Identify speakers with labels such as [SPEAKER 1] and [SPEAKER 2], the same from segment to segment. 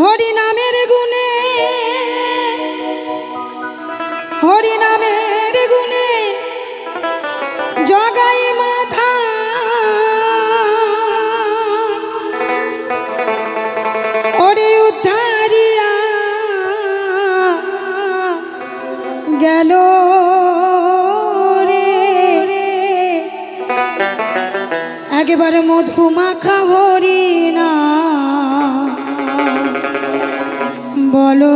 [SPEAKER 1] হরি নামের গুণে হরি নামের গুণে জগাই মাথা। হরি উদ্ধারিয়া, গেল একেবারে মধু মাখা হরি না বলো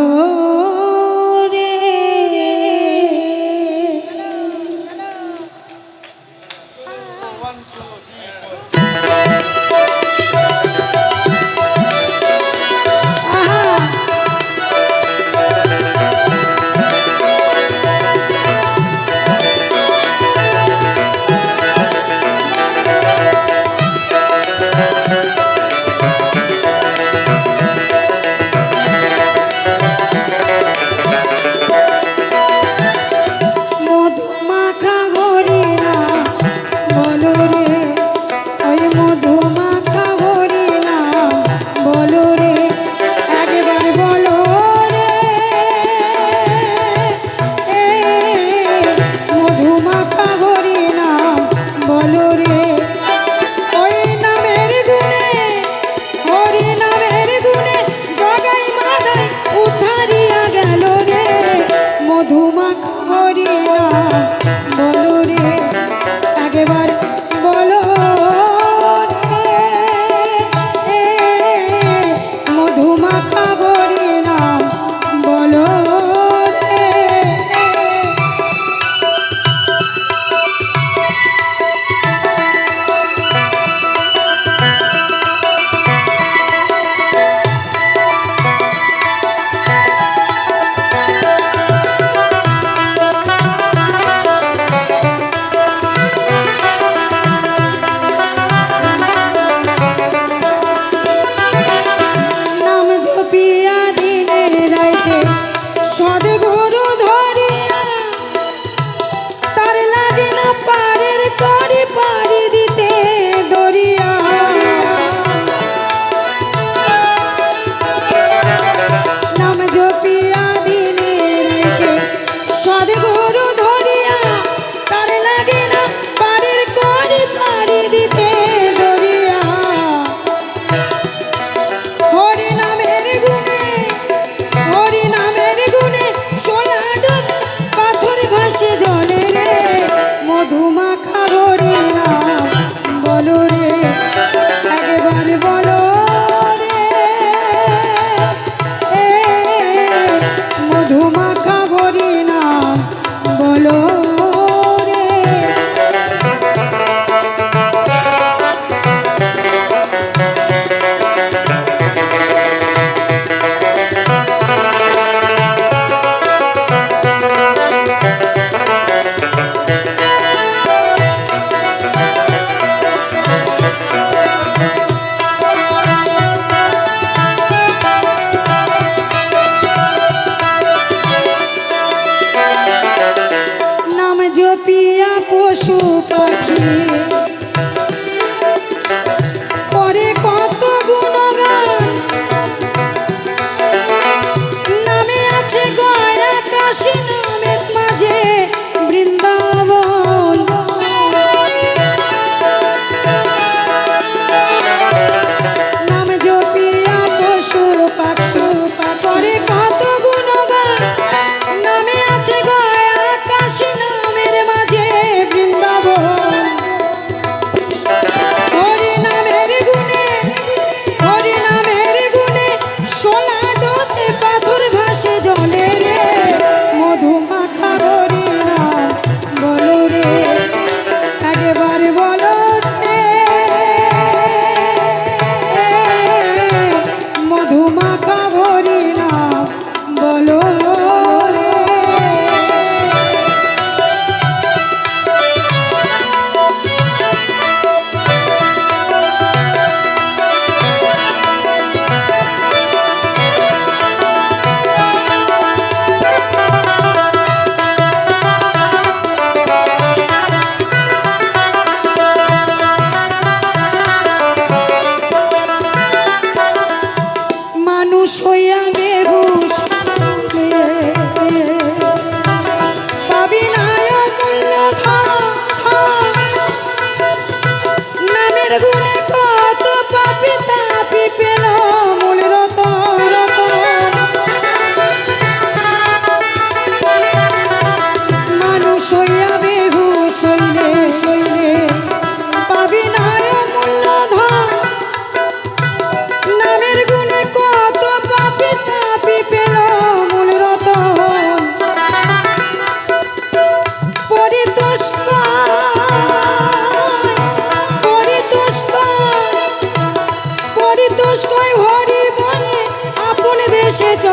[SPEAKER 1] বন্ধুরে আগেবার calor. soy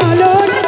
[SPEAKER 1] Lord.